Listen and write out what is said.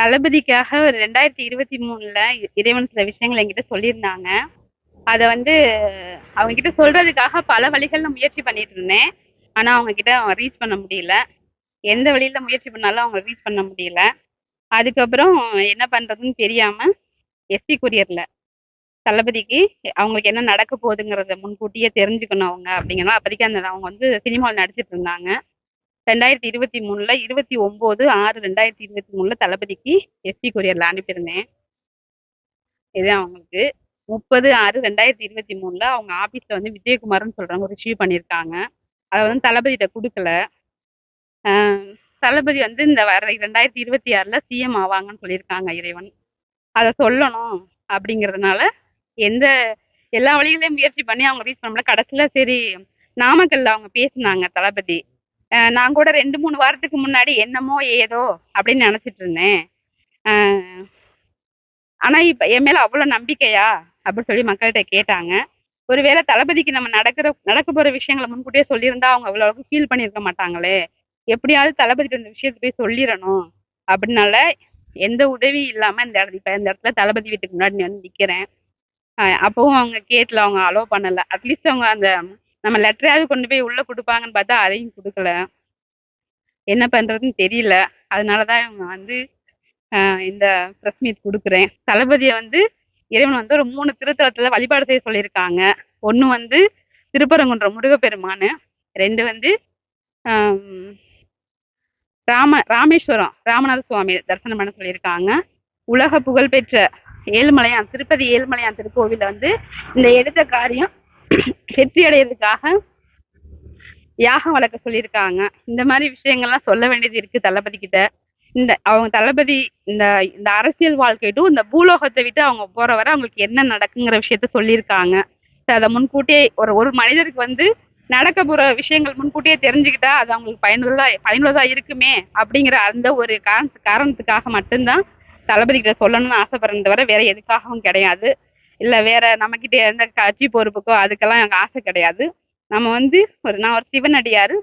தளபதிக்காக ஒரு ரெண்டாயிரத்தி இருபத்தி மூணுல இறைவன் சில விஷயங்கள் என்கிட்ட சொல்லியிருந்தாங்க. அதை வந்து அவங்க கிட்ட சொல்றதுக்காக பல வழிகள்ல முயற்சி பண்ணிட்டு இருந்தேன். ஆனா அவங்க கிட்ட ரீச் பண்ண முடியல. எந்த வழியில முயற்சி பண்ணாலும் அவங்க ரீச் பண்ண முடியல. அதுக்கப்புறம் என்ன பண்றதுன்னு தெரியாம எஸ்டி கூரியர்ல தளபதிக்கு அவங்களுக்கு என்ன நடக்க போகுதுங்கிறத முன்கூட்டியே தெரிஞ்சுக்கணும் அவங்க அப்படிங்கிறத அப்போதைக்கு அந்த அவங்க வந்து சினிமாவில் நடிச்சிட்டு இருந்தாங்க. ரெண்டாயிரத்தி இருபத்தி மூணுல இருபத்தி ஒம்பது ஆறு ரெண்டாயிரத்தி இருபத்தி மூணுல தளபதிக்கு எஸ்பி கொரியர்ல அனுப்பியிருந்தேன். இது அவங்களுக்கு. முப்பது ஆறு ரெண்டாயிரத்தி இருபத்தி மூணுல அவங்க ஆபீஸ்ல வந்து விஜயகுமார்னு சொல்றவங்க ரிசீவ் பண்ணியிருக்காங்க. அதை வந்து தளபதிகிட்ட கொடுக்கல. ஆஹ் தளபதி வந்து இந்த வர ரெண்டாயிரத்தி இருபத்தி ஆறுல சிஎம் ஆவாங்கன்னு சொல்லியிருக்காங்க இறைவன். அதை சொல்லணும் அப்படிங்கிறதுனால எந்த எல்லா வழிகளையும் முயற்சி பண்ணி அவங்க ரீச் பண்ண முடியல சரி நாமக்கல்ல அவங்க பேசினாங்க தளபதி. நான் கூட ரெண்டு மூணு வாரத்துக்கு முன்னாடி என்னமோ ஏதோ அப்படின்னு நினச்சிட்டு இருந்தேன். ஆனால் இப்போ என் மேலே அவ்வளோ நம்பிக்கையா? அப்படின்னு சொல்லி மக்கள்கிட்ட கேட்டாங்க. ஒருவேளை தளபதிக்கு நம்ம நடக்கிற நடக்க போகிற விஷயங்களை முன்கூட்டியே சொல்லியிருந்தா அவங்க அவ்வளோ அளவுக்கு ஃபீல் பண்ணியிருக்க மாட்டாங்களே. எப்படியாவது தளபதிக்கு இந்த விஷயத்தை போய் சொல்லிடணும். அப்படின்னால எந்த உதவி இல்லாமல் இந்த இடத்துல இப்போ இந்த இடத்துல தளபதி வீட்டுக்கு முன்னாடி வந்து நிற்கிறேன் அப்பவும் அவங்க கேட்டில் அவங்க அலோவ் பண்ணலை. அட்லீஸ்ட் அவங்க அந்த நம்ம லெட்டரையாவது கொண்டு போய் உள்ள கொடுப்பாங்கன்னு பார்த்தா அதையும் கொடுக்கல. என்ன பண்றதுன்னு தெரியல. அதனாலதான் இவங்க வந்து ஆஹ் இந்த ப்ரெஸ் மீட் கொடுக்குறேன். தளபதியை வந்து இறைவன் வந்து ஒரு மூணு திருத்தலத்துல வழிபாடு செய்ய சொல்லியிருக்காங்க. ஒன்று வந்து திருப்பரங்குன்றம் முருகப்பெருமானு ரெண்டு வந்து ராம ராமேஸ்வரம் ராமநாத சுவாமி தரிசனம் பண்ண சொல்லியிருக்காங்க. உலக புகழ்பெற்ற ஏழுமலையான் திருப்பதி ஏழுமலையான் திருக்கோவில வந்து இந்த எடுத்த காரியம் வெற்றி அடையிறதுக்காக யாகம் வளர்க்க சொல்லியிருக்காங்க. இந்த மாதிரி விஷயங்கள்லாம் சொல்ல வேண்டியது இருக்கு தளபதி கிட்ட. இந்த அவங்க தளபதி இந்த இந்த அரசியல் வாழ்க்கைட்டும் இந்த பூலோகத்தை விட்டு அவங்க போற வரை அவங்களுக்கு என்ன நடக்குங்கிற விஷயத்த சொல்லியிருக்காங்க. அதை முன்கூட்டியே ஒரு ஒரு மனிதருக்கு வந்து நடக்க போற விஷயங்கள் முன்கூட்டியே தெரிஞ்சுக்கிட்டா அது அவங்களுக்கு பயனுள்ளதா பயனுள்ளதா இருக்குமே அப்படிங்கிற அந்த ஒரு காரண காரணத்துக்காக மட்டும்தான் தளபதி கிட்ட சொல்லணும்னு ஆசைப்படுறத தவிர வேற எதுக்காகவும் கிடையாது. இல்ல வேற நம்மக்கிட்ட எந்த கட்சி பொறுப்புக்கோ அதுக்கெல்லாம் எனக்கு ஆசை கிடையாது. நம்ம வந்து ஒரு நான் ஒரு சிவனடியார்